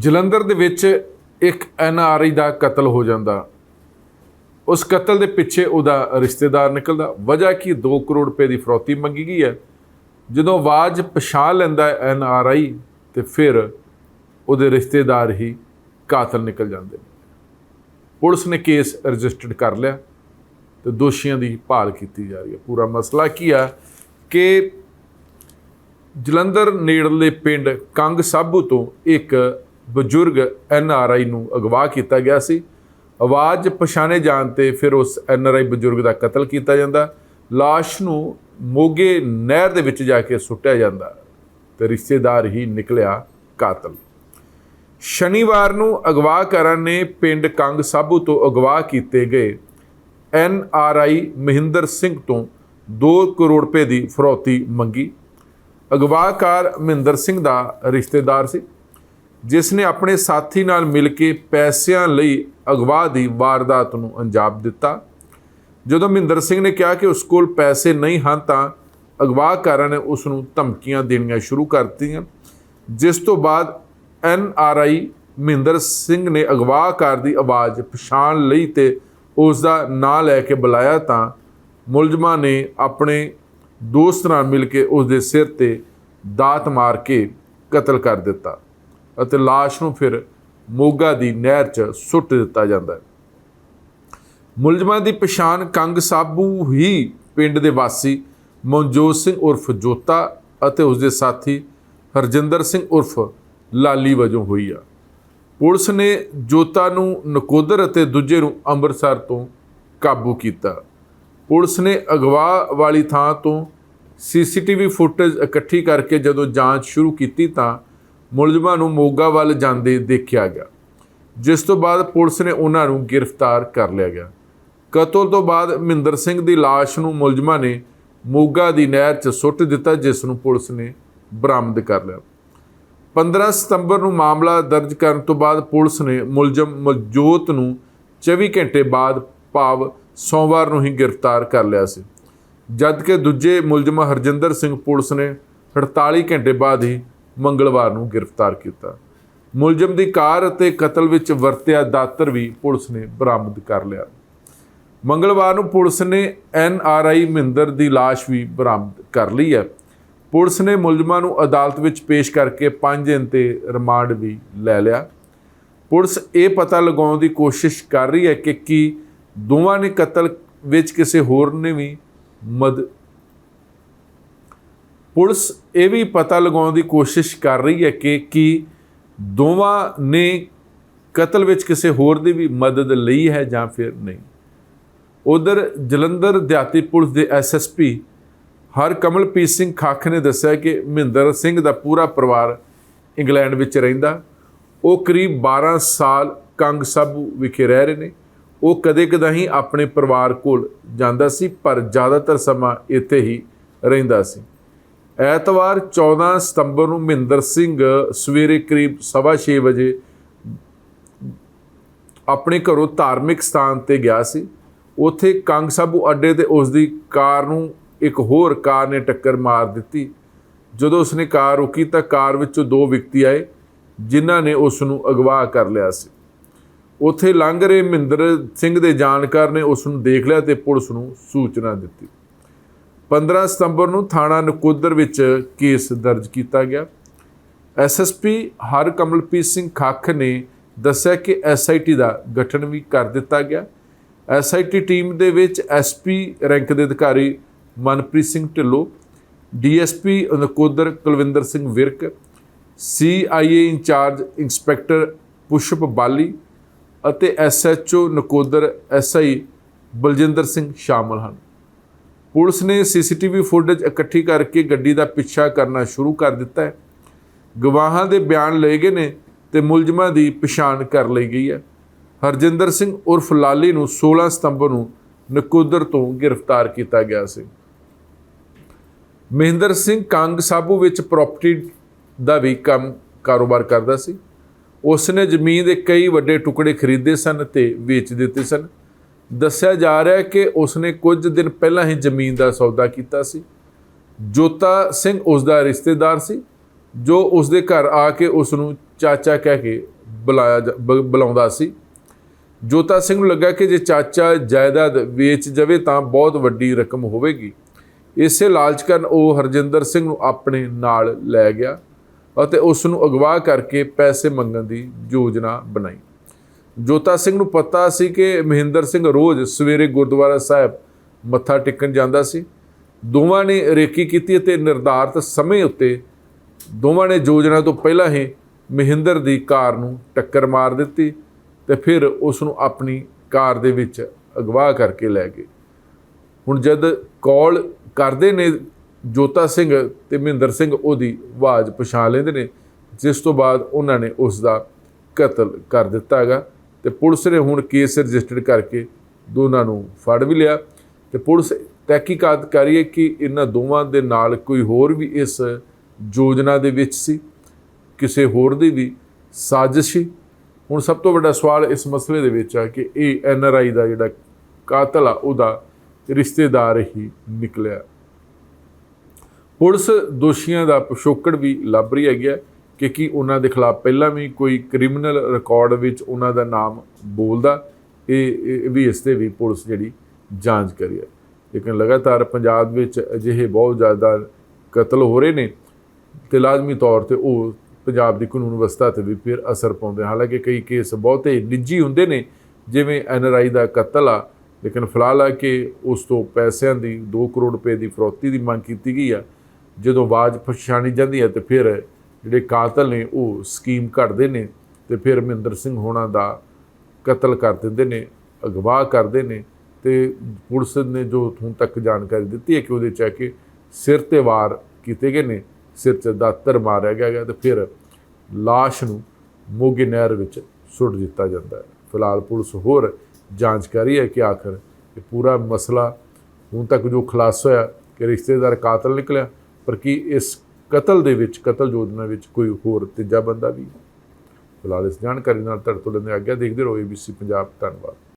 ਜਲੰਧਰ ਦੇ ਵਿੱਚ ਇੱਕ ਐਨ ਆਰ ਆਈ ਦਾ ਕਤਲ ਹੋ ਜਾਂਦਾ। ਉਸ ਕਤਲ ਦੇ ਪਿੱਛੇ ਉਹਦਾ ਰਿਸ਼ਤੇਦਾਰ ਨਿਕਲਦਾ। ਵਜ੍ਹਾ ਕੀ? 2 ਕਰੋੜ ਰੁਪਏ ਦੀ ਫਰੌਤੀ ਮੰਗੀ ਗਈ ਹੈ। ਜਦੋਂ ਆਵਾਜ਼ ਪਛਾਣ ਲੈਂਦਾ ਐਨ ਆਰ ਆਈ, ਤੇ ਫਿਰ ਉਹਦੇ ਰਿਸ਼ਤੇਦਾਰ ਹੀ ਕਾਤਲ ਨਿਕਲ ਜਾਂਦੇ ਨੇ। ਪੁਲਿਸ ਨੇ ਕੇਸ ਰਜਿਸਟਰਡ ਕਰ ਲਿਆ ਤੇ ਦੋਸ਼ੀਆਂ ਦੀ ਭਾਲ ਕੀਤੀ ਜਾ ਰਹੀ ਹੈ। ਪੂਰਾ ਮਸਲਾ ਕੀ ਆ ਕਿ ਜਲੰਧਰ ਨੇੜਲੇ ਪਿੰਡ ਕੰਗ ਸਾਬੂ ਤੋਂ ਇੱਕ ਬਜ਼ੁਰਗ ਐਨ ਆਰ ਆਈ ਨੂੰ ਅਗਵਾ ਕੀਤਾ ਗਿਆ ਸੀ। ਆਵਾਜ਼ ਪਛਾਣੇ ਜਾਣ ਤੇ ਫਿਰ ਉਸ ਐਨ ਆਰ ਆਈ ਬਜ਼ੁਰਗ ਦਾ ਕਤਲ ਕੀਤਾ ਜਾਂਦਾ। ਲਾਸ਼ ਨੂੰ ਮੋਗੇ ਨਹਿਰ ਦੇ ਵਿੱਚ ਜਾ ਕੇ ਸੁੱਟਿਆ ਜਾਂਦਾ ਤੇ ਰਿਸ਼ਤੇਦਾਰ ਹੀ ਨਿਕਲਿਆ ਕਾਤਲ। ਸ਼ਨੀਵਾਰ ਨੂੰ ਅਗਵਾਕਾਰਾਂ ਨੇ ਪਿੰਡ ਕੰਗ ਸਾਬੂ ਤੋਂ ਅਗਵਾ ਕੀਤੇ ਗਏ N R I Mahinder Singh ਤੋਂ 2 ਕਰੋੜ ਰੁਪਏ ਦੀ ਫਰੌਤੀ ਮੰਗੀ। ਅਗਵਾਕਾਰ ਮਹਿੰਦਰ ਸਿੰਘ ਦਾ ਰਿਸ਼ਤੇਦਾਰ ਸੀ। ਜਿਸ ਨੇ ਆਪਣੇ ਸਾਥੀ ਨਾਲ ਮਿਲ ਕੇ ਪੈਸਿਆਂ ਲਈ ਅਗਵਾ ਦੀ ਵਾਰਦਾਤ ਨੂੰ ਅੰਜਾਮ ਦਿੱਤਾ। ਜਦੋਂ ਮਹਿੰਦਰ ਸਿੰਘ ਨੇ ਕਿਹਾ ਕਿ ਉਸ ਕੋਲ ਪੈਸੇ ਨਹੀਂ ਹਨ, ਤਾਂ ਅਗਵਾਕਾਰਾਂ ਨੇ ਉਸ ਨੂੰ ਧਮਕੀਆਂ ਦੇਣੀਆਂ ਸ਼ੁਰੂ ਕਰ ਦਿੱਤੀਆਂ, ਜਿਸ ਤੋਂ ਬਾਅਦ N R I Mahinder Singh ਨੇ ਅਗਵਾਕਾਰ ਦੀ ਆਵਾਜ਼ ਪਛਾਣ ਲਈ ਤੇ ਉਸ ਦਾ ਨਾਂ ਲੈ ਕੇ ਬੁਲਾਇਆ ਤਾਂ ਮੁਲਜ਼ਮਾਂ ਨੇ ਆਪਣੇ ਦੋਸਤ ਨਾਲ ਮਿਲ ਕੇ ਉਸ ਦੇ ਸਿਰ ਤੇ ਦਾਤ ਮਾਰ ਕੇ ਕਤਲ ਕਰ ਦਿੱਤਾ। ਅਤੇ ਲਾਸ਼ ਨੂੰ ਫਿਰ ਮੋਗਾ ਦੀ ਨਹਿਰ 'ਚ ਸੁੱਟ ਦਿੱਤਾ ਜਾਂਦਾ ਹੈ। ਮੁਲਜ਼ਮਾਂ ਦੀ ਪਛਾਣ ਕੰਗ ਸਾਬੂ ਹੀ ਪਿੰਡ ਦੇ ਵਾਸੀ ਮਨਜੋਤ ਸਿੰਘ ਉਰਫ ਜੋਤਾ ਅਤੇ ਉਸ ਦੇ ਸਾਥੀ ਹਰਜਿੰਦਰ ਸਿੰਘ ਉਰਫ ਲਾਲੀ ਵਜੋਂ ਹੋਈ ਆ। ਪੁਲਿਸ ਨੇ ਜੋਤਾ ਨੂੰ ਨਕੋਦਰ ਅਤੇ ਦੂਜੇ ਨੂੰ ਅੰਮ੍ਰਿਤਸਰ ਤੋਂ ਕਾਬੂ ਕੀਤਾ। ਪੁਲਿਸ ਨੇ ਅਗਵਾ ਵਾਲੀ ਥਾਂ ਤੋਂ ਸੀਸੀਟੀਵੀ ਫੁਟੇਜ ਇਕੱਠੀ ਕਰਕੇ ਜਦੋਂ ਜਾਂਚ ਸ਼ੁਰੂ ਕੀਤੀ ਤਾਂ ਮੁਲਜ਼ਮਾਂ ਨੂੰ ਮੋਗਾ ਵੱਲ ਜਾਂਦੇ ਦੇਖਿਆ ਗਿਆ। ਜਿਸ ਤੋਂ ਬਾਅਦ ਪੁਲਿਸ ਨੇ ਉਹਨਾਂ ਨੂੰ ਗ੍ਰਿਫਤਾਰ ਕਰ ਲਿਆ ਗਿਆ। ਕਤਲ ਤੋਂ ਬਾਅਦ ਮਹਿੰਦਰ ਸਿੰਘ ਦੀ ਲਾਸ਼ ਨੂੰ ਮੁਲਜ਼ਮਾਂ ਨੇ ਮੋਗਾ ਦੀ ਨਹਿਰ 'ਚ ਸੁੱਟ ਦਿੱਤਾ, ਜਿਸ ਨੂੰ ਪੁਲਿਸ ਨੇ ਬਰਾਮਦ ਕਰ ਲਿਆ। 15 ਸਤੰਬਰ ਨੂੰ ਮਾਮਲਾ ਦਰਜ ਕਰਨ ਤੋਂ ਬਾਅਦ ਪੁਲਿਸ ਨੇ ਮੁਲਜ਼ਮ ਮਲਜੋਤ ਨੂੰ 24 ਘੰਟੇ ਬਾਅਦ ਭਾਵ ਸੋਮਵਾਰ ਨੂੰ ਹੀ ਗ੍ਰਿਫਤਾਰ ਕਰ ਲਿਆ ਸੀ। ਜਦਕਿ ਦੂਜੇ ਮੁਲਜ਼ਮ ਹਰਜਿੰਦਰ ਸਿੰਘ ਪੁਲਿਸ ਨੇ 48 ਘੰਟੇ ਬਾਅਦ ਹੀ ਮੰਗਲਵਾਰ ਨੂੰ ਗ੍ਰਿਫਤਾਰ ਕੀਤਾ। ਮੁਲਜ਼ਮ ਦੀ ਕਾਰ ਅਤੇ ਕਤਲ ਵਿੱਚ ਵਰਤਿਆ ਦਾਤਰ ਵੀ ਪੁਲਿਸ ਨੇ ਬਰਾਮਦ ਕਰ ਲਿਆ। ਮੰਗਲਵਾਰ ਨੂੰ ਪੁਲਿਸ ਨੇ ਐਨ ਆਰ ਆਈ ਮਹਿੰਦਰ ਦੀ ਲਾਸ਼ ਵੀ ਬਰਾਮਦ ਕਰ ਲਈ ਹੈ। ਪੁਲਿਸ ਨੇ ਮੁਲਜ਼ਮਾਂ ਨੂੰ ਅਦਾਲਤ ਵਿੱਚ ਪੇਸ਼ ਕਰਕੇ 5 ਦਿਨ ਤੇ ਰਿਮਾਂਡ ਵੀ ਲੈ ਲਿਆ। ਪੁਲਿਸ ਇਹ ਪਤਾ ਲਗਾਉਣ ਦੀ ਕੋਸ਼ਿਸ਼ ਕਰ ਰਹੀ ਹੈ ਕਿ ਕੀ ਦੋਵਾਂ ਨੇ ਕਤਲ ਵਿੱਚ ਕਿਸੇ ਹੋਰ ਨੇ ਵੀ ਮਦ ਪੁਲਿਸ ਇਹ ਵੀ ਪਤਾ ਲਗਾਉਣ ਦੀ ਕੋਸ਼ਿਸ਼ ਕਰ ਰਹੀ ਹੈ ਕਿ ਕੀ ਦੋਵਾਂ ਨੇ ਕਤਲ ਵਿੱਚ ਕਿਸੇ ਹੋਰ ਦੀ ਵੀ ਮਦਦ ਲਈ ਹੈ ਜਾਂ ਫਿਰ ਨਹੀਂ। ਉਧਰ ਜਲੰਧਰ ਦਿਹਾਤੀ ਪੁਲਿਸ ਦੇ ਐਸਐਸਪੀ ਹਰ ਕਮਲਪ੍ਰੀਤ ਸਿੰਘ ਖਾਖ ਨੇ ਦੱਸਿਆ ਕਿ ਮਹਿੰਦਰ ਸਿੰਘ ਦਾ ਪੂਰਾ ਪਰਿਵਾਰ ਇੰਗਲੈਂਡ ਵਿੱਚ ਰਹਿੰਦਾ। ਉਹ ਕਰੀਬ 12 ਸਾਲ ਕੰਗ ਸਾਬੂ ਵਿਖੇ ਰਹਿ ਰਹੇ ਨੇ। ਉਹ ਕਦੇ-ਕਦੇ ਹੀ ਆਪਣੇ ਪਰਿਵਾਰ ਕੋਲ ਜਾਂਦਾ ਸੀ, ਪਰ ਜ਼ਿਆਦਾਤਰ ਸਮਾਂ ਇੱਥੇ ਹੀ ਰਹਿੰਦਾ ਸੀ। ਐਤਵਾਰ 14 ਸਤੰਬਰ ਨੂੰ ਮਹਿੰਦਰ ਸਿੰਘ ਸਵੇਰੇ ਕਰੀਬ 6:30 ਵਜੇ ਆਪਣੇ ਘਰੋਂ ਧਾਰਮਿਕ ਸਥਾਨ ਤੇ ਗਿਆ ਸੀ। ਉੱਥੇ ਕੰਗ ਸਾਬੂ ਅੱਡੇ ਤੇ ਉਸ ਦੀ ਕਾਰ ਨੂੰ ਇੱਕ ਹੋਰ ਕਾਰ ਨੇ ਟੱਕਰ ਮਾਰ ਦਿੱਤੀ। ਜਦੋਂ ਉਸਨੇ ਕਾਰ ਰੋਕੀ ਤਾਂ ਕਾਰ ਵਿੱਚੋਂ ਦੋ ਵਿਅਕਤੀ ਆਏ, ਜਿਨ੍ਹਾਂ ਨੇ ਉਸ ਨੂੰ ਅਗਵਾ ਕਰ ਲਿਆ ਸੀ। ਉੱਥੇ ਲੰਘ ਰਹੇ ਮਹਿੰਦਰ ਸਿੰਘ ਦੇ ਜਾਣਕਾਰ ਨੇ ਉਸ ਨੂੰ ਦੇਖ ਲਿਆ ਤੇ ਪੁਲਿਸ ਨੂੰ ਸੂਚਨਾ ਦਿੱਤੀ। 15 ਸਤੰਬਰ ਨੂੰ ਥਾਣਾ ਨਕੋਦਰ ਵਿੱਚ ਕੇਸ ਦਰਜ ਕੀਤਾ ਗਿਆ। ਐਸਐਸਪੀ ਹਰ ਕਮਲਪ੍ਰੀਤ ਸਿੰਘ ਖੱਖ ਨੇ ਦੱਸਿਆ ਕਿ ਐਸਆਈਟੀ ਦਾ ਗਠਨ ਵੀ ਕਰ ਦਿੱਤਾ ਗਿਆ। ਐਸਆਈਟੀ ਟੀਮ ਦੇ ਵਿੱਚ ਐਸਪੀ ਰੈਂਕ ਦੇ ਅਧਿਕਾਰੀ Manpreet Singh Dhillon DSP Nakodar Kulwinder Singh Virk CIA incharge inspector Pushp Bali ਅਤੇ ਐਸਐਚਓ ਨਕੋਦਰ ਐਸਆਈ ਬਲਜਿੰਦਰ ਸਿੰਘ ਸ਼ਾਮਲ ਹਨ। ਪੁਲਿਸ ਨੇ ਸੀਸੀਟੀਵੀ ਫੁਟੇਜ ਇਕੱਠੀ ਕਰਕੇ ਗੱਡੀ ਦਾ ਪਿੱਛਾ ਕਰਨਾ ਸ਼ੁਰੂ ਕਰ ਦਿੱਤਾ ਹੈ। ਗਵਾਹਾਂ ਦੇ ਬਿਆਨ ਲਏ ਗਏ ਨੇ ਤੇ ਮੁਲਜ਼ਮਾਂ ਦੀ ਪਛਾਣ ਕਰ ਲਈ ਗਈ ਹੈ। ਹਰਜਿੰਦਰ ਸਿੰਘ ਉਰਫ ਲਾਲੀ ਨੂੰ 16 ਸਤੰਬਰ ਨੂੰ ਨਕੋਦਰ ਤੋਂ ਗ੍ਰਿਫਤਾਰ ਕੀਤਾ ਗਿਆ ਸੀ। ਮਹਿੰਦਰ ਸਿੰਘ ਕੰਗ ਸਾਬੂ ਵਿੱਚ ਪ੍ਰਾਪਰਟੀ ਦਾ ਵੀ ਕੰਮ ਕਾਰੋਬਾਰ ਕਰਦਾ ਸੀ। ਉਸ ਨੇ ਜ਼ਮੀਨ ਦੇ ਕਈ ਵੱਡੇ ਟੁਕੜੇ ਖਰੀਦੇ ਸਨ ਤੇ ਵੇਚ ਦਿੱਤੇ ਸਨ। ਦੱਸਿਆ ਜਾ ਰਿਹਾ ਹੈ ਕਿ ਉਸਨੇ ਕੁਝ ਦਿਨ ਪਹਿਲਾਂ ਹੀ ਜ਼ਮੀਨ ਦਾ ਸੌਦਾ ਕੀਤਾ ਸੀ। ਜੋਤਾ ਸਿੰਘ ਉਸ ਦਾ ਰਿਸ਼ਤੇਦਾਰ ਸੀ, ਜੋ ਉਸ ਦੇ ਘਰ ਆ ਕੇ ਉਸ ਨੂੰ ਚਾਚਾ ਕਹਿ ਕੇ ਬੁਲਾਇਆ ਜਾ- ਬ- ਬੁਲਾਉਂਦਾ ਸੀ। ਜੋਤਾ ਸਿੰਘ ਨੂੰ ਲੱਗਾ ਕਿ ਜੇ ਚਾਚਾ ਜਾਇਦਾਦ ਵੇਚ ਜਾਵੇ ਤਾਂ ਬਹੁਤ ਵੱਡੀ ਰਕਮ ਹੋਵੇਗੀ। ਇਸੇ ਲਾਲਚ ਕਾਰਨ ਉਹ ਹਰਜਿੰਦਰ ਸਿੰਘ ਨੂੰ ਆਪਣੇ ਨਾਲ ਲੈ ਗਿਆ ਅਤੇ ਉਸ ਨੂੰ ਅਗਵਾ ਕਰਕੇ ਪੈਸੇ ਮੰਗਣ ਦੀ ਯੋਜਨਾ ਬਣਾਈ। ਜੋਤਾ ਸਿੰਘ ਨੂੰ ਪਤਾ ਸੀ ਕਿ ਮਹਿੰਦਰ ਸਿੰਘ ਰੋਜ਼ ਸਵੇਰੇ ਗੁਰਦੁਆਰਾ ਸਾਹਿਬ ਮੱਥਾ ਟੇਕਣ ਜਾਂਦਾ ਸੀ। ਦੋਵਾਂ ਨੇ ਰੇਕੀ ਕੀਤੀ ਅਤੇ ਨਿਰਧਾਰਤ ਸਮੇਂ ਉੱਤੇ ਦੋਵਾਂ ਨੇ ਯੋਜਨਾ ਤੋਂ ਪਹਿਲਾਂ ਹੀ ਮਹਿੰਦਰ ਦੀ ਕਾਰ ਨੂੰ ਟੱਕਰ ਮਾਰ ਦਿੱਤੀ ਤੇ ਫਿਰ ਉਸ ਨੂੰ ਆਪਣੀ ਕਾਰ ਦੇ ਵਿੱਚ ਅਗਵਾ ਕਰਕੇ ਲੈ ਗਏ। ਹੁਣ ਜਦ ਕਾਲ ਕਰਦੇ ਨੇ ਜੋਤਾ ਸਿੰਘ ਤੇ ਮਹਿੰਦਰ ਸਿੰਘ, ਉਹਦੀ ਆਵਾਜ਼ ਪਛਾਣ ਲੈਂਦੇ ਨੇ, ਜਿਸ ਤੋਂ ਬਾਅਦ ਉਹਨਾਂ ਨੇ ਉਸ ਦਾ ਕਤਲ ਕਰ ਦਿੱਤਾ ਹੈਗਾ। ਤੇ ਪੁਲਿਸ ਨੇ ਹੁਣ ਕੇਸ ਰਜਿਸਟਰ ਕਰਕੇ ਦੋਨਾਂ ਨੂੰ ਫੜ ਵੀ ਲਿਆ ਤੇ ਪੁਲਿਸ ਤਹਿਕੀਕਾਤ ਕਰ ਰਹੀ ਹੈ ਕਿ ਇਹਨਾਂ ਦੋਵਾਂ ਦੇ ਨਾਲ ਕੋਈ ਹੋਰ ਵੀ ਇਸ ਯੋਜਨਾ ਦੇ ਵਿੱਚ ਸੀ, ਕਿਸੇ ਹੋਰ ਦੀ ਵੀ ਸਾਜ਼ਿਸ਼ ਸੀ। ਹੁਣ ਸਭ ਤੋਂ ਵੱਡਾ ਸਵਾਲ ਇਸ ਮਸਲੇ ਦੇ ਵਿੱਚ ਆ ਕਿ ਇਹ ਐਨ ਆਰ ਆਈ ਦਾ ਜਿਹੜਾ ਕਾਤਲ ਆ, ਉਹਦਾ ਰਿਸ਼ਤੇਦਾਰ ਹੀ ਨਿਕਲਿਆ। ਪੁਲਿਸ ਦੋਸ਼ੀਆਂ ਦਾ ਪਿਛੋਕੜ ਵੀ ਲੱਭ ਰਹੀ ਹੈਗੀ ਹੈ ਕਿ ਕੀ ਉਹਨਾਂ ਦੇ ਖਿਲਾਫ ਪਹਿਲਾਂ ਵੀ ਕੋਈ ਕ੍ਰਿਮੀਨਲ ਰਿਕਾਰਡ ਵਿੱਚ ਉਹਨਾਂ ਦਾ ਨਾਮ ਬੋਲਦਾ, ਇਹ ਵੀ ਇਸ ਤੇ ਵੀ ਪੁਲਿਸ ਜਿਹੜੀ ਜਾਂਚ ਕਰੀ ਹੈ। ਲੇਕਿਨ ਲਗਾਤਾਰ ਪੰਜਾਬ ਵਿੱਚ ਅਜਿਹੇ ਬਹੁਤ ਜ਼ਿਆਦਾ ਕਤਲ ਹੋ ਰਹੇ ਨੇ ਤੇ ਲਾਜ਼ਮੀ ਤੌਰ ਤੇ ਉਹ ਪੰਜਾਬ ਦੀ ਕਾਨੂੰਨ ਵਿਵਸਥਾ ਤੇ ਵੀ ਫਿਰ ਅਸਰ ਪਾਉਂਦੇ ਹਾਲਾਂਕਿ ਕਈ ਕੇਸ ਬਹੁਤੇ ਨਿੱਜੀ ਹੁੰਦੇ ਨੇ, ਜਿਵੇਂ ਐਨਆਰਆਈ ਦਾ ਕਤਲ ਆ, ਲੇਕਿਨ ਫਿਲਹਾਲ ਆ ਕਿ ਉਸ ਤੋਂ ਪੈਸਿਆਂ ਦੀ 2 ਕਰੋੜ ਰੁਪਏ ਦੀ ਫਰੋਤੀ ਦੀ ਮੰਗ ਕੀਤੀ ਗਈ ਆ। ਜਦੋਂ ਆਵਾਜ਼ ਪਛਾਣੀ ਜਾਂਦੀ ਹੈ ਤੇ ਫਿਰ ਜਿਹੜੇ ਕਾਤਲ ਨੇ, ਉਹ ਸਕੀਮ ਘੜਦੇ ਨੇ ਤੇ ਫਿਰ ਮਹਿੰਦਰ ਸਿੰਘ ਹੋਣਾ ਦਾ ਕਤਲ ਕਰ ਦਿੰਦੇ ਨੇ ਅਗਵਾ ਕਰਦੇ ਨੇ ਤੇ ਪੁਲਿਸ ਨੇ ਜੋ ਹੁਣ ਤੱਕ ਜਾਣਕਾਰੀ ਦਿੱਤੀ ਹੈ ਕਿ ਉਹਦੇ ਚ ਹੈ ਕਿ ਸਿਰ ਤੇ ਵਾਰ ਕੀਤੇ ਗਏ ਨੇ, ਸਿਰ 'ਚ ਦਾਤਰ ਮਾਰਿਆ ਗਿਆ ਹੈਗਾ ਤੇ ਫਿਰ ਲਾਸ਼ ਨੂੰ ਮੋਗੇ ਨਹਿਰ ਵਿੱਚ ਸੁੱਟ ਦਿੱਤਾ ਜਾਂਦਾ ਹੈ। ਫਿਲਹਾਲ ਪੁਲਿਸ ਹੋਰ ਜਾਂਚ ਕਰ ਰਹੀ ਹੈ ਕਿ ਆਖਰ ਇਹ ਪੂਰਾ ਮਸਲਾ ਹੁਣ ਤੱਕ ਜੋ ਖੁਲਾਸਾ ਹੋਇਆ ਕਿ ਰਿਸ਼ਤੇਦਾਰ ਕਾਤਲ ਨਿਕਲਿਆ, ਪਰ ਕੀ ਇਸ ਕਤਲ ਦੇ ਵਿੱਚ, ਕਤਲ ਯੋਜਨਾ ਵਿੱਚ ਕੋਈ ਹੋਰ ਤੀਜਾ ਬੰਦਾ ਵੀ ਹੈ? ਫਿਲਹਾਲ ਇਸ ਜਾਣਕਾਰੀ ਨਾਲ ਤੁਹਾਡੇ ਲੈਂਦੇ ਆਗਿਆ ਦੇਖਦੇ ਰਹੋ ABC ਪੰਜਾਬ, ਧੰਨਵਾਦ